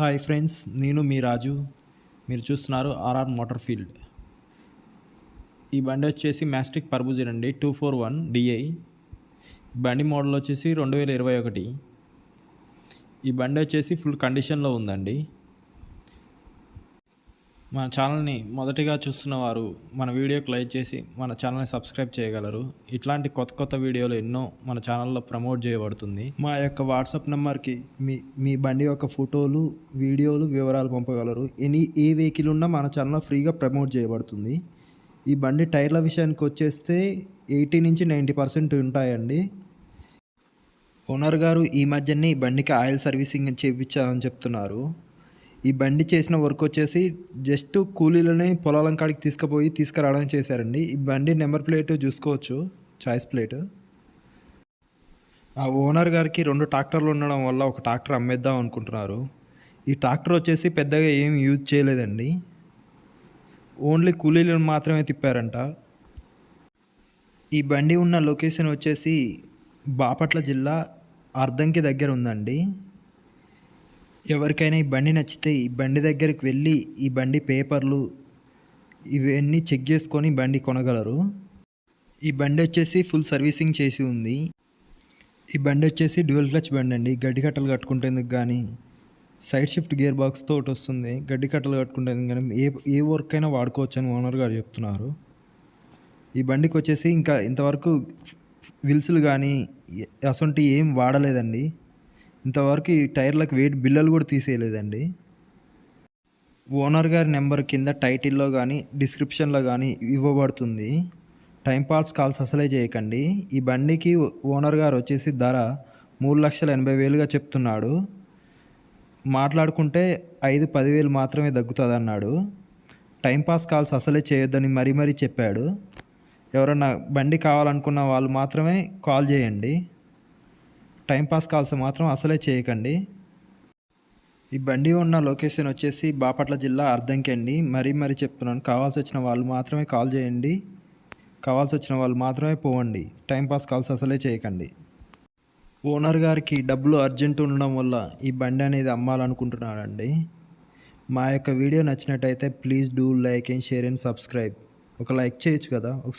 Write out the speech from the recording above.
Hi friends నేను మీ రాజు. మీరు చూస్తున్నారు ఆర్ఆర్ మోటార్ ఫీల్డ్. ఈ బండి వచ్చేసి మ్యాస్టిక్ పర్బుజర్ అండి టూ ఫోర్ వన్ డిఐ బండి మోడల్ వచ్చేసి రెండు వేల ఇరవై ఒకటి. ఈ బండి వచ్చేసి ఫుల్ కండిషన్లో ఉందండి. మన ఛానల్ని మొదటిగా చూస్తున్న వారు మన వీడియోకి లైక్ చేసి మన ఛానల్ని సబ్స్క్రైబ్ చేయగలరు. ఇట్లాంటి కొత్త కొత్త వీడియోలు ఎన్నో మన ఛానల్లో ప్రమోట్ చేయబడుతుంది. మా యొక్క వాట్సాప్ నెంబర్కి మీ మీ బండి యొక్క ఫోటోలు వీడియోలు వివరాలు పంపగలరు. ఎనీ ఏ వెహికల్ ఉన్నా మన ఛానల్లో ఫ్రీగా ప్రమోట్ చేయబడుతుంది. ఈ బండి టైర్ల విషయానికి వచ్చేస్తే ఎయిటీ నుంచి నైంటీ పర్సెంట్ ఉంటాయండి. ఓనర్ గారు ఈ మధ్యనే ఈ బండికి ఆయిల్ సర్వీసింగ్ చేయించాలని చెప్తున్నారు. ఈ బండి చేసిన వర్క్ వచ్చేసి జస్ట్ కూలీలని పొలాలం కాడికి తీసుకుపోయి తీసుకురావడం చేశారండి. ఈ బండి నెంబర్ ప్లేట్ చూసుకోవచ్చు చాయిస్ ప్లేట్. ఆ ఓనర్ గారికి రెండు ట్రాక్టర్లు ఉండడం వల్ల ఒక ట్రాక్టర్ అమ్మేద్దాం అనుకుంటున్నారు. ఈ ట్రాక్టర్ వచ్చేసి పెద్దగా ఏం యూజ్ చేయలేదండి. ఓన్లీ కూలీలను మాత్రమే తిప్పారంట. ఈ బండి ఉన్న లొకేషన్ వచ్చేసి బాపట్ల జిల్లా అర్ధంకి దగ్గర ఉందండి. ఎవరికైనా ఈ బండి నచ్చితే ఈ బండి దగ్గరికి వెళ్ళి ఈ బండి పేపర్లు ఇవన్నీ చెక్ చేసుకొని బండి కొనగలరు. ఈ బండి వచ్చేసి ఫుల్ సర్వీసింగ్ చేసి ఉంది. ఈ బండి వచ్చేసి డ్యూయల్ క్లచ్ బండి అండి. గడ్డి కట్టలు కట్టుకుంటేందుకు కానీ సైడ్ షిఫ్ట్ గేర్ బాక్స్తో ఒకటి వస్తుంది. గడ్డి కట్టలు కట్టుకుంటేందుకు కానీ ఏ ఏ వర్క్ అయినా వాడుకోవచ్చు అని ఓనర్ గారు చెప్తున్నారు. ఈ బండికి వచ్చేసి ఇంకా ఇంతవరకు విల్సులు కానీ అసొంటి ఏం వాడలేదండి. ఇంతవరకు ఈ టైర్లకు వెయిట్ బిల్లలు కూడా తీసేయలేదండి. ఓనర్ గారి నెంబర్ కింద టైటిల్లో కానీ డిస్క్రిప్షన్లో కానీ ఇవ్వబడుతుంది. టైంపాస్ కాల్స్ అసలే చేయకండి. ఈ బండికి ఓనర్ గారు వచ్చేసి ధర మూడు లక్షల ఎనభై వేలుగా చెప్తున్నాడు. మాట్లాడుకుంటే ఐదు పదివేలు మాత్రమే తగ్గుతుంది అన్నాడు టైంపాస్ కాల్స్ అసలే చేయొద్దని మరీ మరీ చెప్పాడు. ఎవరన్నా బండి కావాలనుకున్న వాళ్ళు మాత్రమే కాల్ చేయండి. టైంపాస్ కాల్స్ మాత్రం అసలే చేయకండి. ఈ బండి ఉన్న లొకేషన్ వచ్చేసి బాపట్ల జిల్లా అర్ధంకి అండి మరీ మరీ చెప్తున్నాను కావాల్సి వచ్చిన వాళ్ళు మాత్రమే కాల్ చేయండి. కావాల్సి వచ్చిన వాళ్ళు మాత్రమే పోవండి. టైంపాస్ కాల్స్ అసలే చేయకండి. ఓనర్ గారికి డబ్బులు అర్జెంట్ ఉండడం వల్ల ఈ బండి అనేది అమ్మాలనుకుంటున్నాడండి మా యొక్క వీడియో నచ్చినట్టయితే please do like and share and subscribe. ఒక లైక్ చేయొచ్చు కదా ఒక